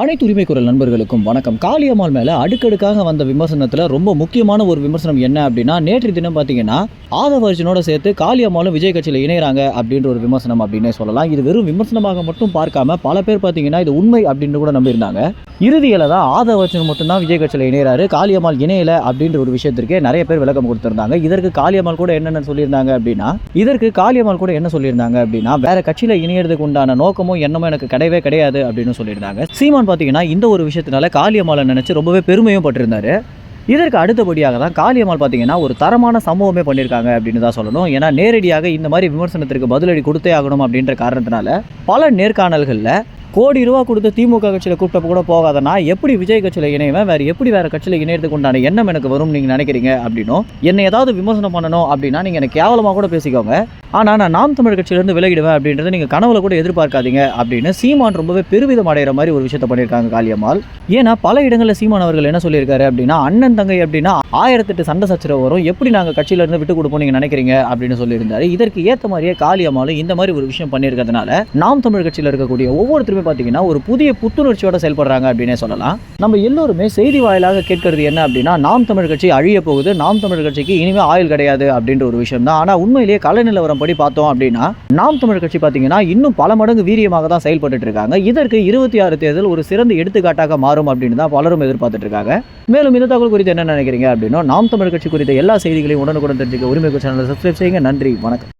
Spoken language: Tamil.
அனைத்து உரிமை குரல் நண்பர்களுக்கும் வணக்கம். காளியம்மாள் மேலே அடுக்கடுக்காக வந்த விமர்சனத்தில் ரொம்ப முக்கியமான ஒரு விமர்சனம் என்ன அப்படின்னா நேற்று தினம் பார்த்தீங்கன்னா ஆதவ அர்ஜுனோட சேர்த்து காளியம்மாளும் விஜய் கட்சியில் இணையறாங்க அப்படின்ற ஒரு விமர்சனம் அப்படின்னே சொல்லலாம். இது வெறும் விமர்சனமாக மட்டும் பார்க்காம பல பேர் பார்த்தீங்கன்னா இது உண்மை அப்படின்னு கூட நம்பியிருந்தாங்க. இறுதியில் தான் ஆதவ அர்ஜுன் மட்டும்தான் விஜய் கட்சியில் இணையறாரு. காளியம்மாள் இணையல அப்படின்ற ஒரு விஷயத்திற்கே நிறைய பேர் விளக்கம் கொடுத்துருந்தாங்க. இதற்கு காளியம்மாள் கூட என்னென்ன சொல்லியிருந்தாங்க அப்படின்னா இதற்கு காளியம்மாள் கூட என்ன சொல்லியிருந்தாங்க அப்படின்னா வேற கட்சியில் இணையறதுக்கு உண்டான நோக்கமும் எண்ணமும் எனக்கு கிடையவே கிடையாது அப்படின்னு சொல்லியிருந்தாங்க. சீமான் பார்த்தீங்கன்னா இந்த ஒரு விஷயத்தினால காளியம்மாளை நினச்சி ரொம்பவே பெருமையும் பட்டிருந்தாரு. இதற்கு அடுத்தபடியாக தான் காளியம்மாள் பார்த்தீங்கன்னா ஒரு தரமான சம்பவமே பண்ணியிருக்காங்க அப்படின்னு தான் சொல்லணும். ஏன்னா நேரடியாக இந்த மாதிரி விமர்சனத்திற்கு பதிலடி கொடுத்தே ஆகணும் அப்படின்ற காரணத்தினால பல நேர்காணல்களில் கோடி ரூபா கொடுத்து திமுக கட்சியில் கூப்பிட்ட கூட போகாதனா எப்படி விஜய் கட்சியில் இணைவேன்? வேறு எப்படி வேறு கட்சியில் இணையத்துக்கு உண்டான எண்ணம் எனக்கு வரும் நீங்கள் நினைக்கிறீங்க அப்படின்னும் என்னை ஏதாவது விமர்சனம் பண்ணணும் அப்படின்னா நீங்கள் எனக்கு கேவலமாக கூட பேசிக்கோங்க. ஆனால் நான் நாம் தமிழ் கட்சியிலேருந்து விலகிடுவேன் அப்படின்றத நீங்கள் கனவுல கூட எதிர்பார்க்காதீங்க அப்படின்னு சீமான் ரொம்பவே பெருவிதம் அடைகிற மாதிரி ஒரு விஷயத்தை பண்ணியிருக்காங்க காளியம்மாள். ஏன்னா பல இடங்களில் சீமான் அவர்கள் என்ன சொல்லியிருக்காரு அப்படின்னா அண்ணன் தங்கை அப்படின்னா ஆயிரத்தெட்டு சண்டை சச்சரவு வரும். எப்படி நாங்கள் கட்சியிலேருந்து விட்டு கொடுப்போம் நீங்கள் நினைக்கிறீங்க அப்படின்னு சொல்லியிருந்தாரு. இதற்கு ஏற்ற மாதிரியே காளியம்மாளும் இந்த மாதிரி ஒரு விஷயம் பண்ணியிருக்கிறதுனால நாம் தமிழ் கட்சியில் இருக்கக்கூடிய ஒவ்வொருத்தருமே பார்த்தீங்கன்னா ஒரு புதிய புத்துணர்ச்சியோட செயல்படுறாங்க அப்படின்னே சொல்லலாம். நம்ம எல்லோருமே செய்தி வாயிலாக கேட்கறது என்ன அப்படின்னா நாம் தமிழ் கட்சி அழிய போகுது. நாம் தமிழ் கட்சிக்கு இனிமேல் ஆயுள் கிடையாது அப்படின்ற ஒரு விஷயம் தான் ஆனால் உண்மையிலேயே கலை நிலவரம் படி பார்த்தோம் அப்படின்னா நாம் தமிழ் கட்சி பார்த்தீங்கன்னா இன்னும் பல மடங்கு வீரியமாக தான் செயல்பட்டு இருக்காங்க. இதற்கு இருபத்தி ஆறு தேர்தல் ஒரு சிறந்த எடுத்துக்காட்டாக மாறும் அப்படின்னு தான் பலரும் எதிர்பார்த்துட்டு இருக்காங்க. மேலும் இந்த தகவல் குறித்து என்ன நினைக்கிறீங்க அப்படின்னா நாம் தமிழ் கட்சி குறித்த எல்லா செய்திகளையும் உடனுக்குடன் தெரிஞ்சுக்க உரிமை சேனலை சப்ஸ்கிரைப் செய்யுங்க. நன்றி வணக்கம்.